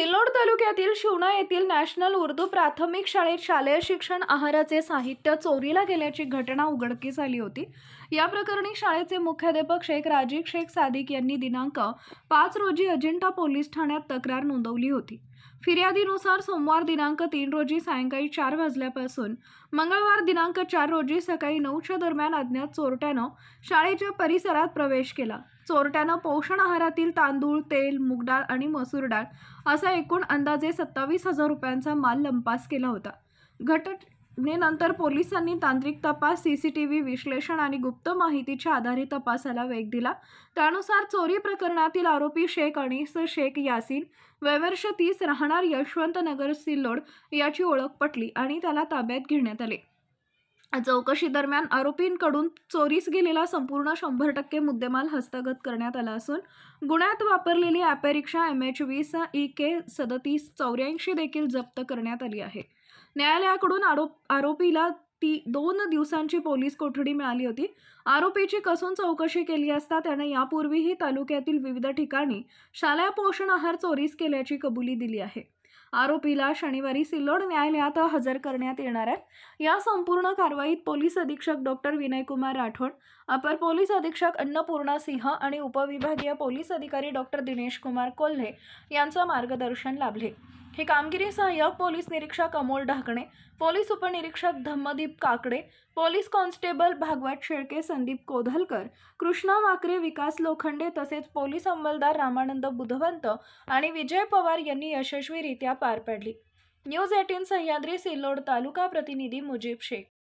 सिल्लोड तालुक्यातील शिवणा येथील नॅशनल उर्दू प्राथमिक शाळेत शालेय शिक्षण आहाराचे साहित्य चोरीला गेल्याची घटना उघडकीस आली होती. या प्रकरणी शाळेचे मुख्याध्यापक शेख राजीव शेख सादिक यांनी दिनांक पाच रोजी अजिंठा पोलीस ठाण्यात तक्रार नोंदवली होती. फिर्यादीनुसार सोमवार दिनांक तीन रोजी सायंकाळी चार वाजल्यापासून मंगळवार दिनांक चार रोजी सकाळी नऊच्या दरम्यान अज्ञात चोरट्यानं शाळेच्या परिसरात प्रवेश केला. चोरट्यानं पोषण आहारातील तांदूळ तेल मूग डाळ आणि मसूर डाळ असा एकूण अंदाजे सत्तावीस हजार रुपयांचा माल लंपास केला होता. घटनेनंतर पोलिसांनी तांत्रिक तपास सी सी टी व्ही विश्लेषण आणि गुप्त माहितीच्या आधारे तपासाला वेग दिला. त्यानुसार चोरी प्रकरणातील आरोपी शेख अनिस शेख यासीन वयवर्ष तीस राहणार यशवंत नगर सिल्लोड याची ओळख पटली आणि त्याला ताब्यात घेण्यात आले. चौकशी दरम्यान आरोपींकडून चोरीस गेलेला संपूर्ण शंभर टक्के मुद्देमाल हस्तगत करण्यात आला असून गुन्ह्यात वापरलेली ॲपेरिक्षा एम एच वीस ई के सदतीस चौऱ्याऐंशी देखील जप्त करण्यात आली आहे. न्यायालयाकडून आरोप आरोपीला ती दोन दिवसांची पोलीस कोठडी मिळाली होती. आरोपीची कसून चौकशी केली असता त्याने यापूर्वीही तालुक्यातील विविध ठिकाणी शालेय पोषण आहार चोरीस केल्याची कबुली दिली आहे. आरोपीला शनिवारी सिल्लोड न्यायालयात हजर करण्यात येणार आहे या संपूर्ण कारवाईत पोलीस अधीक्षक डॉक्टर विनयकुमार राठोड अपर पोलीस अधीक्षक अन्नपूर्णा सिंह आणि उपविभागीय पोलीस अधिकारी डॉक्टर दिनेश कुमार कोल्हे यांचं मार्गदर्शन लाभले. ही कामगिरी सहाय्यक पोलीस निरीक्षक अमोल ढाकणे पोलीस उपनिरीक्षक धम्मदीप काकडे पोलीस कॉन्स्टेबल भागवत शेळके संदीप कोधलकर कृष्णा वाकरे विकास लोखंडे तसेच पोलीस अंमलदार रामानंद बुधवंत आणि विजय पवार यांनी यशस्वीरित्या पार पाडली. न्यूज एटीन सह्याद्री सिल्लोड तालुका प्रतिनिधी मुजीब शेख.